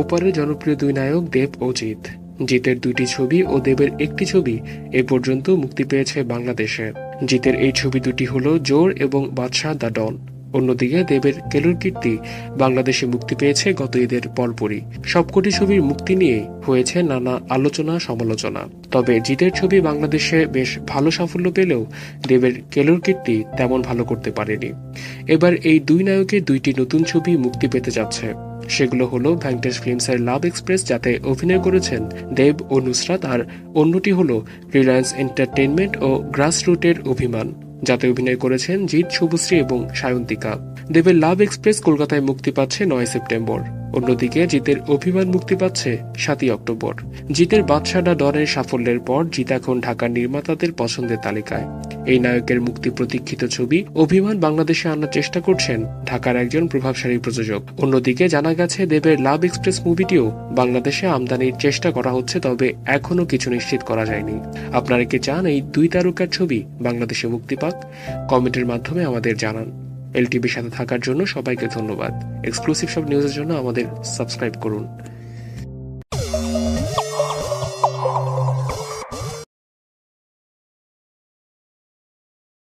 ওপারে জনপ্রিয় দুই নায়ক দেব ও জিৎ। জিতের দুইটি ছবি ও দেবের একটি ছবি এ পর্যন্ত মুক্তি পেয়েছে বাংলাদেশে। জিতের এই ছবি দুটি হল জোর এবং বাদশাহ দ্য ডন। অন্যদিকে দেবের কেলুর কীর্তি বাংলাদেশে মুক্তি পেয়েছে গত ঈদের পরপরই। সবকটি ছবির মুক্তি নিয়ে হয়েছে নানা আলোচনা, সমালোচনা। তবে জিতের ছবি বাংলাদেশে বেশ ভালো সাফল্য পেলেও দেবের কেলুর কীর্তি তেমন ভালো করতে পারেনি। এবার এই দুই নায়কের দুইটি নতুন ছবি মুক্তি পেতে যাচ্ছে। সেগুলো হলো ভ্যাঙ্কটেশ ফিল্মসের লাভ এক্সপ্রেস, যাতে অভিনয় করেছেন দেব ও নুসরাত, আর অন্যটি হলো রিলায়েন্স এন্টারটেনমেন্ট ও গ্রাসরুটের অভিমান, যাতে অভিনয় করেছেন জিৎ, শুভশ্রী এবং সায়ন্তিকা। দেবের লাভ এক্সপ্রেস কলকাতায় মুক্তি পাচ্ছে নয় সেপ্টেম্বর। অন্যদিকে জিতের অভিমান মুক্তি পাচ্ছে সাতই অক্টোবর। জিতের বাদশাডা ডনের সাফল্যের পর জিত এখন ঢাকার নির্মাতাদের পছন্দের তালিকায়। এই নায়কের মুক্তি প্রতীক্ষিত ছবি, অভিমান বাংলাদেশে আনার চেষ্টা করছেন ঢাকার একজন প্রভাবশালী প্রযোজক। অন্যদিকে জানা গেছে, দেবের লাভ এক্সপ্রেস মুভিটিও বাংলাদেশে আমদানির চেষ্টা করা হচ্ছে, তবে এখনও কিছু নিশ্চিত করা যায়নি। আপনারা কি চান এই দুই তারকার ছবি বাংলাদেশে মুক্তি পাক? কমেন্টের মাধ্যমে আমাদের জানান। এলটিভির সাথে থাকার জন্য সবাইকে ধন্যবাদ। এক্সক্লুসিভ সব নিউজের জন্য আমাদের সাবস্ক্রাইব করুন।